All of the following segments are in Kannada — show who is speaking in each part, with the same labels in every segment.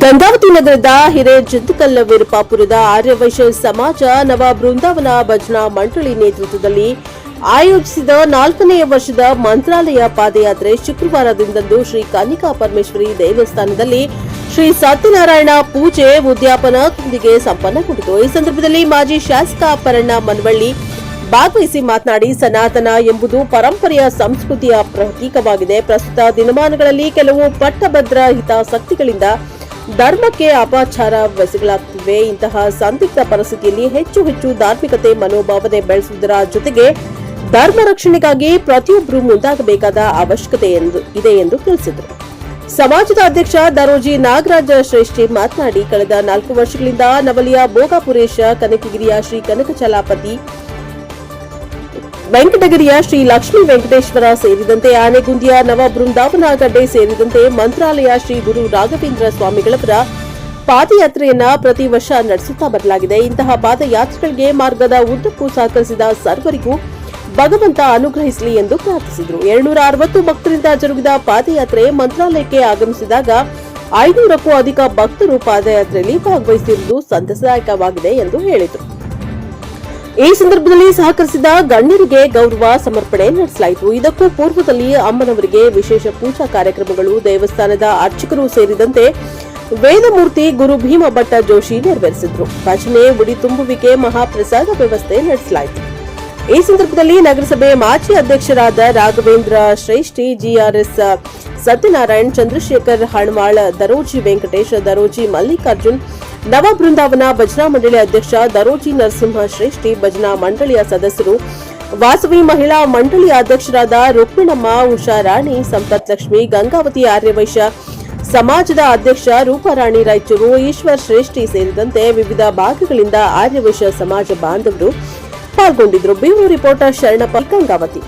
Speaker 1: ಗಂಗಾವತಿ ನಗರದ ಹಿರೇಜಿದ್ದಕಲ್ಲ ವೀರಪಾಪುರದ ಆರ್ಯವೈಶ್ಯ ಸಮಾಜ ನವ ಬೃಂದಾವನ ಭಜನಾ ಮಂಡಳಿ ನೇತೃತ್ವದಲ್ಲಿ ಆಯೋಜಿಸಿದ ನಾಲ್ಕನೆಯ ವರ್ಷದ ಮಂತ್ರಾಲಯ ಪಾದಯಾತ್ರೆ ಶುಕ್ರವಾರದಿಂದಂದು ಶ್ರೀ ಕನ್ನಿಕಾ ಪರಮೇಶ್ವರಿ ದೇವಸ್ಥಾನದಲ್ಲಿ ಶ್ರೀ ಸತ್ಯನಾರಾಯಣ ಪೂಜೆ ಉದ್ಯಾಪನದೊಂದಿಗೆ ಸಂಪನ್ನಗೊಂಡಿತು. ಈ ಸಂದರ್ಭದಲ್ಲಿ ಮಾಜಿ ಶಾಸಕ ಪರಣ್ಣ ಮನವಳ್ಳಿ ಭಾಗವಹಿಸಿ ಮಾತನಾಡಿ, ಸನಾತನ ಎಂಬುದು ಪರಂಪರೆಯ ಸಂಸ್ಕೃತಿಯ ಪ್ರತೀಕವಾಗಿದೆ. ಪ್ರಸ್ತುತ ದಿನಮಾನಗಳಲ್ಲಿ ಕೆಲವು ಪಟ್ಟಭದ್ರ ಹಿತಾಸಕ್ತಿಗಳಿಂದ ಧರ್ಮಕ್ಕೆ ಅಪಾಚಾರ ಬೆಸಗಳಾಗುತ್ತಿವೆ ಇಂತಹ ಸಂದಿಗ್ಧ ಪರಿಸ್ಥಿತಿಯಲ್ಲಿ ಹೆಚ್ಚು ಹೆಚ್ಚು ಧಾರ್ಮಿಕತೆ ಮನೋಭಾವನೆ ಬೆಳೆಸುವುದರ ಜೊತೆಗೆ ಧರ್ಮ ರಕ್ಷಣೆಗಾಗಿ ಪ್ರತಿಯೊಬ್ಬರು ಮುಂದಾಗಬೇಕಾದ ಅವಶ್ಯಕತೆ ಇದೆ ಎಂದು ತಿಳಿಸಿದರು. ಸಮಾಜದ ಅಧ್ಯಕ್ಷ ದರೋಜಿ ನಾಗರಾಜ ಶ್ರೇಷ್ಠಿ ಮಾತನಾಡಿ, ಕಳೆದ ನಾಲ್ಕು ವರ್ಷಗಳಿಂದ ನವಲಿಯ ಭೋಗಾಪುರೇಶ, ಕನಕಗಿರಿಯ ಶ್ರೀ ಕನಕಚಲಾಪತಿ ವೆಂಕಟಗಿರಿಯ ಶ್ರೀ ಲಕ್ಷ್ಮೀ ವೆಂಕಟೇಶ್ವರ ಸೇರಿದಂತೆ ಆನೆಗುಂದಿಯ ನವ ಬೃಂದಾವನ ಗಡ್ಡೆ ಸೇರಿದಂತೆ ಮಂತ್ರಾಲಯ ಶ್ರೀ ಗುರು ರಾಘವೇಂದ್ರ ಸ್ವಾಮಿಗಳವರ ಪಾದಯಾತ್ರೆಯನ್ನ ಪ್ರತಿ ವರ್ಷ ನಡೆಸುತ್ತಾ ಬರಲಾಗಿದೆ. ಇಂತಹ ಪಾದಯಾತ್ರೆಗಳಿಗೆ ಮಾರ್ಗದ ಉದ್ದಕ್ಕೂ ಸಹಕರಿಸಿದ ಸರ್ವರಿಗೂ ಭಗವಂತ ಅನುಗ್ರಹಿಸಲಿ ಎಂದು ಪ್ರಾರ್ಥಿಸಿದರು. ಎರಡ್ನೂರ ಅರವತ್ತು ಭಕ್ತರಿಂದ ಜರುಗಿದ ಪಾದಯಾತ್ರೆ ಮಂತ್ರಾಲಯಕ್ಕೆ ಆಗಮಿಸಿದಾಗ ಐನೂರಕ್ಕೂ ಅಧಿಕ ಭಕ್ತರು ಪಾದಯಾತ್ರೆಯಲ್ಲಿ ಭಾಗವಹಿಸಿರುವುದು ಸಂತಸದಾಯಕವಾಗಿದೆ ಎಂದು ಹೇಳಿದರು. ಈ ಸಂದರ್ಭದಲ್ಲಿ ಸಹಕರಿಸಿದ ಗಣ್ಯರಿಗೆ ಗೌರವ ಸಮರ್ಪಣೆ ನಡೆಸಲಾಯಿತು. ಇದಕ್ಕೂ ಪೂರ್ವದಲ್ಲಿ ಅಮ್ಮನವರಿಗೆ ವಿಶೇಷ ಪೂಜಾ ಕಾರ್ಯಕ್ರಮಗಳು, ದೇವಸ್ಥಾನದ ಅರ್ಚಕರು ಸೇರಿದಂತೆ ವೇದಮೂರ್ತಿ ಗುರು ಭೀಮ ಭಟ್ಟ ಜೋಶಿ ನೆರವೇರಿಸಿದ್ರು. ಭಜನೆ ಉಡಿ ತುಂಬುವಿಕೆ, ಮಹಾಪ್ರಸಾದ ವ್ಯವಸ್ಥೆ ನಡೆಸಲಾಯಿತು. ಈ ಸಂದರ್ಭದಲ್ಲಿ ನಗರಸಭೆ ಮಾಜಿ ಅಧ್ಯಕ್ಷರಾದ ರಾಘವೇಂದ್ರ ಶ್ರೇಷ್ಠಿ, ಜಿಆರ್ಎಸ್ ಸತ್ಯನಾರಾಯಣ್, ಚಂದ್ರಶೇಖರ್ ಹಣವಾಳ್ ದರೋಜಿ ವೆಂಕಟೇಶ್, ದರೋಜಿ ಮಲ್ಲಿಕಾರ್ಜುನ್ ನವ ಬೃಂದಾವನ ಭಜನಾ ಮಂಡಳಿ ಅಧ್ಯಕ್ಷ ದರೋಜಿ ನರಸಿಂಹ ಶ್ರೇಷ್ಠಿ ಭಜನಾ ಮಂಡಳಿಯ ಸದಸ್ಯರು, ವಾಸವಿ ಮಹಿಳಾ ಮಂಡಳಿಯ ಅಧ್ಯಕ್ಷರಾದ ರುಕ್ಮಿಣಮ್ಮ ಉಷಾರಾಣಿ ಸಂಪತ್ ಲಕ್ಷ್ಮಿ, ಗಂಗಾವತಿ ಆರ್ಯವೈಶ್ಯ, ಸಮಾಜದ ಅಧ್ಯಕ್ಷ ರೂಪಾರಾಣಿ ರಾಯಚೂರು, ಈಶ್ವರ್ ಶ್ರೇಷ್ಠಿ ಸೇರಿದಂತೆ ವಿವಿಧ ಭಾಗಗಳಿಂದ ಆರ್ಯವೈಶ್ಯ ಸಮಾಜ ಬಾಂಧವರು ಪಾಲ್ಗೊಂಡಿದ್ದರು. Bureau reporter Sharanappa, Gangavathi.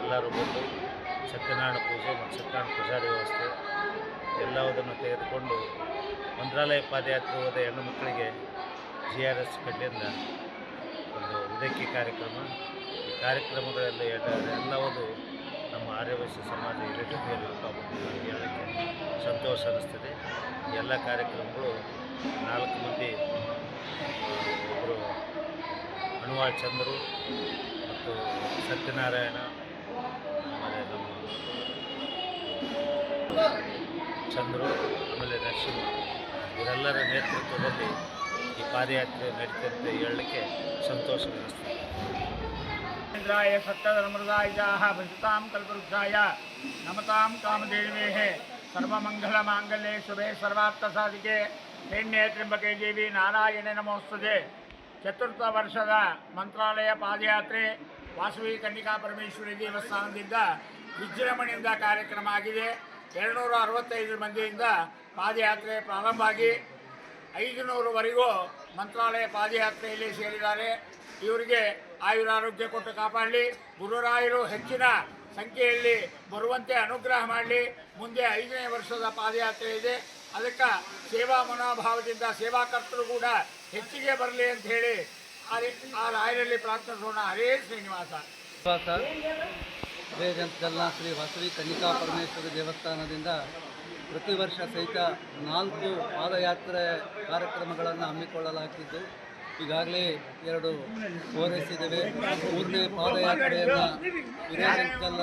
Speaker 2: ಎಲ್ಲರೂ ಬಂದು ಸತ್ಯನಾರಾಯಣ ಪೂಜೆ ಮತ್ತು ಸತ್ಯನಾರಾಯಣ ಪೂಜಾರಿ ವ್ಯವಸ್ಥೆ ಎಲ್ಲವುದನ್ನು ತೆಗೆದುಕೊಂಡು ಮಂತ್ರಾಲಯ ಪಾದಯಾತ್ರೆ ಹೋದ ಹೆಣ್ಣು ಮಕ್ಕಳಿಗೆ ಜಿ ಆರ್ ಎಸ್ ಕಡ್ಡಿಯಿಂದ ಒಂದು ಉದಕ್ಕೆ ಕಾರ್ಯಕ್ರಮ. ಈ ಕಾರ್ಯಕ್ರಮಗಳಲ್ಲಿ ಎಲ್ಲವೂ ನಮ್ಮ ಆರ್ಯವಶ್ಯ ಸಮಾಜ ಹಿರಿಯರು ಹೇಳೋಕ್ಕೆ ಸಂತೋಷ ಅನ್ನಿಸ್ತದೆ. ಎಲ್ಲ ಕಾರ್ಯಕ್ರಮಗಳು ನಾಲ್ಕು ಮಂದಿ, ಒಬ್ಬರು ಅನುವಾ ಚಂದ್ರು ಮತ್ತು ಸತ್ಯನಾರಾಯಣ ಆಮೇಲೆ ನಮ್ಮ ಚಂದ್ರು, ಆಮೇಲೆ ನರಸಿಂಹ ಇವರೆಲ್ಲರ ನೇತೃತ್ವದಲ್ಲಿ ಈ ಪಾದಯಾತ್ರೆ ನಡೀತಂತೆ ಹೇಳಲಿಕ್ಕೆ ಸಂತೋಷ
Speaker 3: ಇಂದ್ರಾಯ ಸತ್ತಧರ್ಮೃದಾಯ ಭಜತಾಂ ಕಲ್ಪವೃಕ್ಷಾಯ ನಮತಾಂ ಕಾಮದೇವೇ ಸರ್ವಮಂಗಲ ಮಾಂಗಲ್ಯೆ ಶುಭೆ ಸರ್ವಾರ್ಥ ಸಾಧಿಕೆ ಹೆಣ್ಣೆ ತ್ರಿಂಬಕೆ ದೇವಿ ನಾರಾಯಣ ನಮೋಸ್ತದೆ ಚತುರ್ಥ ವರ್ಷದ ಮಂತ್ರಾಲಯ ಪಾದಯಾತ್ರೆ ವಾಸವಿ ಕನ್ನಿಕಾ ಪರಮೇಶ್ವರಿ ದೇವಸ್ಥಾನದಿಂದ ವಿಜೃಂಭಣೆಯಿಂದ ಕಾರ್ಯಕ್ರಮ ಆಗಿದೆ. ಎರಡುನೂರ ಅರವತ್ತೈದು ಮಂದಿಯಿಂದ ಪಾದಯಾತ್ರೆ ಪ್ರಾರಂಭ ಆಗಿ ಐದು ನೂರುವರೆಗೂ ಮಂತ್ರಾಲಯ ಪಾದಯಾತ್ರೆಯಲ್ಲಿ ಸೇರಿದ್ದಾರೆ. ಇವರಿಗೆ ಆಯುರಾರೋಗ್ಯ ಕೊಟ್ಟು ಕಾಪಾಡಲಿ. ಗುರುರಾಯರು ಹೆಚ್ಚಿನ ಸಂಖ್ಯೆಯಲ್ಲಿ ಬರುವಂತೆ ಅನುಗ್ರಹ ಮಾಡಲಿ. ಮುಂದೆ ಐದನೇ ವರ್ಷದ ಪಾದಯಾತ್ರೆ ಇದೆ. ಅದಕ್ಕೆ ಸೇವಾ ಮನೋಭಾವದಿಂದ ಸೇವಾಕರ್ತರು ಕೂಡ ಹೆಚ್ಚಿಗೆ ಬರಲಿ ಅಂತ ಹೇಳಿ ಆ ರಾಯರಲ್ಲಿ ಪ್ರಾರ್ಥಿಸೋಣ. ಹರೇ ಶ್ರೀನಿವಾಸ.
Speaker 4: ಜಲ್ಲಾ ಶ್ರೀ ವಾಸವಿ ಕನ್ನಿಕಾ ಪರಮೇಶ್ವರಿ ದೇವಸ್ಥಾನದಿಂದ ಪ್ರತಿ ವರ್ಷ ಸಹಿತ ನಾಲ್ಕು ಪಾದಯಾತ್ರೆ ಕಾರ್ಯಕ್ರಮಗಳನ್ನು ಹಮ್ಮಿಕೊಳ್ಳಲಾಗ್ತಿದ್ದು. ಈಗಾಗಲೇ ಎರಡು ಪೂರೈಸಿದ್ದೇವೆ ಮೂರನೇ ಪಾದಯಾತ್ರೆಯನ್ನು ವಿರೇಂದ್ರಲ್ಲ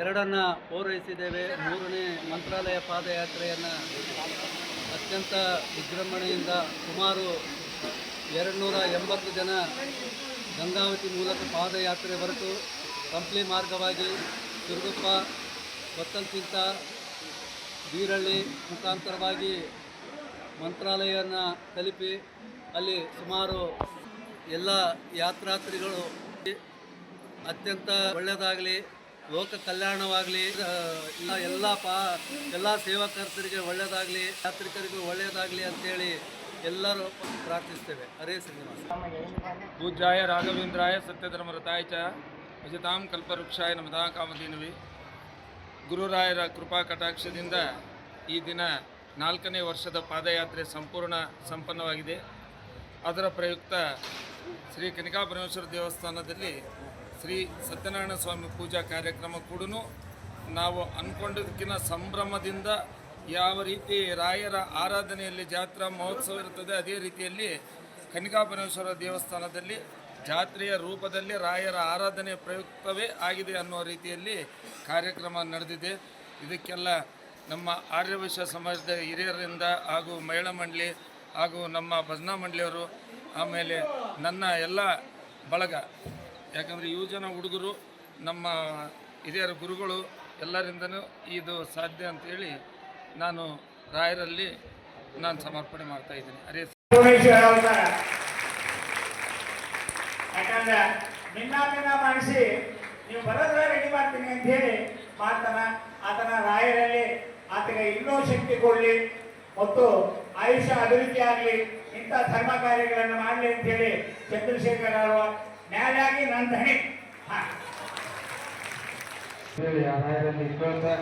Speaker 4: ಎರಡನ್ನು ಪೂರೈಸಿದ್ದೇವೆ ಮೂರನೇ ಮಂತ್ರಾಲಯ ಪಾದಯಾತ್ರೆಯನ್ನು ಅತ್ಯಂತ ವಿಜೃಂಭಣೆಯಿಂದ ಸುಮಾರು ಎರಡುನೂರ ಎಂಬತ್ತು ಜನ ಗಂಗಾವತಿ ಮೂಲಕ ಪಾದಯಾತ್ರೆ ಹೊರಟು ಕಂಪ್ಲಿ ಮಾರ್ಗವಾಗಿ ದುರ್ಗಪ್ಪ ಕೊತ್ತಲ್ಕಿಂತ ಬೀರಳ್ಳಿ ಮುಖಾಂತರವಾಗಿ ಮಂತ್ರಾಲಯವನ್ನು ತಲುಪಿ ಅಲ್ಲಿ ಸುಮಾರು ಎಲ್ಲ ಯಾತ್ರಾತ್ರಿಗಳು ಅತ್ಯಂತ ಒಳ್ಳೆಯದಾಗಲಿ, ಲೋಕ ಕಲ್ಯಾಣವಾಗಲಿ ಎಲ್ಲ ಪಾ, ಎಲ್ಲ ಸೇವಾಕರ್ತರಿಗೆ ಒಳ್ಳೆಯದಾಗಲಿ, ಯಾತ್ರಿಕರಿಗೂ ಒಳ್ಳೆಯದಾಗಲಿ ಅಂತೇಳಿ ಎಲ್ಲರೂ ಪ್ರಾರ್ಥಿಸ್ತೇವೆ ಹರೇ ಶ್ರೀನಿವಾಸ.
Speaker 5: ಪೂಜಾಯ ರಾಘವೇಂದ್ರಾಯ ಸತ್ಯಧರ್ಮರತಾಯ ಚ ಉಚಿತಾಂ ಕಲ್ಪವೃಕ್ಷಾಯ ನಮದಾ ಕಾಮಧೇನುವೆ. ಗುರುರಾಯರ ಕೃಪಾ ಕಟಾಕ್ಷದಿಂದ ಈ ದಿನ ನಾಲ್ಕನೇ ವರ್ಷದ ಪಾದಯಾತ್ರೆ ಸಂಪೂರ್ಣ ಸಂಪನ್ನವಾಗಿದೆ. ಅದರ ಪ್ರಯುಕ್ತ ಶ್ರೀ ಕನಿಕಾಪರಮೇಶ್ವರ ದೇವಸ್ಥಾನದಲ್ಲಿ ಶ್ರೀ ಸತ್ಯನಾರಾಯಣ ಸ್ವಾಮಿ ಪೂಜಾ ಕಾರ್ಯಕ್ರಮ ಕೂಡ ನಾವು ಅಂದ್ಕೊಂಡಿದ್ದಕ್ಕಿಂತ ಸಂಭ್ರಮದಿಂದ ಯಾವ ರೀತಿ ರಾಯರ ಆರಾಧನೆಯಲ್ಲಿ ಜಾತ್ರಾ ಮಹೋತ್ಸವ ಇರುತ್ತದೆ, ಅದೇ ರೀತಿಯಲ್ಲಿ ಕನಿಕಾಪರಮೇಶ್ವರ ದೇವಸ್ಥಾನದಲ್ಲಿ ಜಾತ್ರೆಯ ರೂಪದಲ್ಲಿ ರಾಯರ ಆರಾಧನೆ ಪ್ರಯುಕ್ತವೇ ಆಗಿದೆ ಅನ್ನೋ ರೀತಿಯಲ್ಲಿ ಕಾರ್ಯಕ್ರಮ ನಡೆದಿದೆ. ಇದಕ್ಕೆಲ್ಲ ನಮ್ಮ ಆರ್ಯವೈಶ್ಯ ಸಮಾಜದ ಹಿರಿಯರಿಂದ ಹಾಗೂ ಮಹಿಳಾ ಮಂಡಳಿ ಹಾಗೂ ನಮ್ಮ ಭಜನಾ ಮಂಡಳಿಯವರು, ಆಮೇಲೆ ನನ್ನ ಎಲ್ಲ ಬಳಗ, ಯಾಕಂದರೆ ಯುವಜನ ಹುಡುಗರು, ನಮ್ಮ ಹಿರಿಯರ ಗುರುಗಳು ಎಲ್ಲರಿಂದನೂ ಇದು ಸಾಧ್ಯ ಅಂತೇಳಿ ನಾನು ರಾಯರಲ್ಲಿ ನಾನು ಸಮರ್ಪಣೆ ಮಾಡ್ತಾ ಇದ್ದೀನಿ.
Speaker 3: ಅರೇ ಯಾಕಂದ್ರೆ ಭಿನ್ನ ಮಾಡಿಸಿ ನೀವು ಬರೋದ್ರ ರೆಡಿ ಮಾಡ್ತೀನಿ ಅಂತ ಹೇಳಿ ಮಾಡ್ತಾನ. ಆತನ ರಾಯರಲ್ಲಿ ಆತನ ಇನ್ನೂ ಶಕ್ತಿ ಕೊಡಲಿ ಮತ್ತು ಆಯುಷ ಅಭಿವೃದ್ಧಿ ಆಗಲಿ ಇಂಥ ಧರ್ಮ ಕಾರ್ಯಗಳನ್ನು ಮಾಡಲಿ ಅಂತ ಹೇಳಿ ಚಂದ್ರಶೇಖರ್ ಅವರು ನ್ಯಾಯಾಗಿ ನನ್ನ
Speaker 6: ಆ ರಾಯರಲ್ಲಿ ಕೇಳ್ತಾ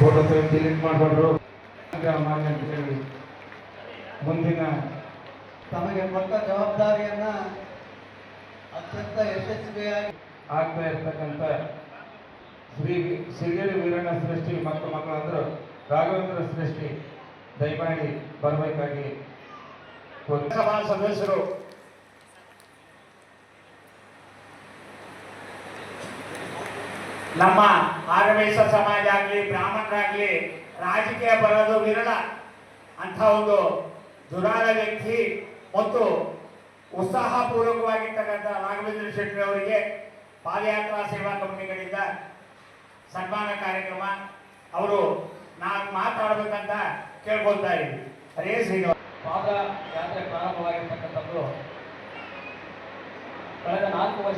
Speaker 6: ಫೋಟೋ ತೆಗೆದು ಡಿಲೀಟ್ ಮಾಡಿಬಿಟ್ರು ಮಾಡಿ ಅಂತ ಹೇಳಿ. ಮುಂದಿನ
Speaker 4: ತಮಗೆ ಕೊಟ್ಟ ಜವಾಬ್ದಾರಿಯನ್ನ ಅತ್ಯಂತ ಯಶಸ್ವಿಯಾಗಿ
Speaker 6: ಆಗ್ತಾ ಇರ್ತಕ್ಕಂಥ ಶ್ರೀ ಸಿರಿಗೆರೆ ವೀರಣ್ಣ ಸೃಷ್ಟಿ ಮತ್ತು ಮಕ್ಕಳಂದರು ರಾಘವೇಂದ್ರ ಸೃಷ್ಟಿ ದಯಮಾಡಿ ಬರಬೇಕಾಗಿ
Speaker 3: ಸಭಾ ಸದಸ್ಯರು ನಮ್ಮ ಆರವೇಶ ಸಮಾಜ ಆಗಲಿ ಬ್ರಾಹ್ಮಣರಾಗಲಿ, ರಾಜಕೀಯ ಬರೋದು ವಿರಳ. ಅಂತ ಒಂದು ದುರಾಳ ವ್ಯಕ್ತಿ ಮತ್ತು ಉತ್ಸಾಹಪೂರ್ವಕವಾಗಿರ್ತಕ್ಕಂಥ ರಾಘವೇಂದ್ರ ಶೆಟ್ಟಿ ಅವರಿಗೆ ಪಾದಯಾತ್ರಾ ಸೇವಾ ಕಂಪನಿಗಳಿಂದ ಸನ್ಮಾನ ಕಾರ್ಯಕ್ರಮ. ಅವರು ನಾನು ಮಾತಾಡಬೇಕಂತ ಕೇಳ್ಕೊಳ್ತಾ ಇದ್ದೀನಿ.
Speaker 6: ಪಾದಯಾತ್ರೆ ಪ್ರಾರಂಭವಾಗಿರ್ತಕ್ಕಂಥದ್ದು ಕಳೆದ ನಾಲ್ಕು ವರ್ಷ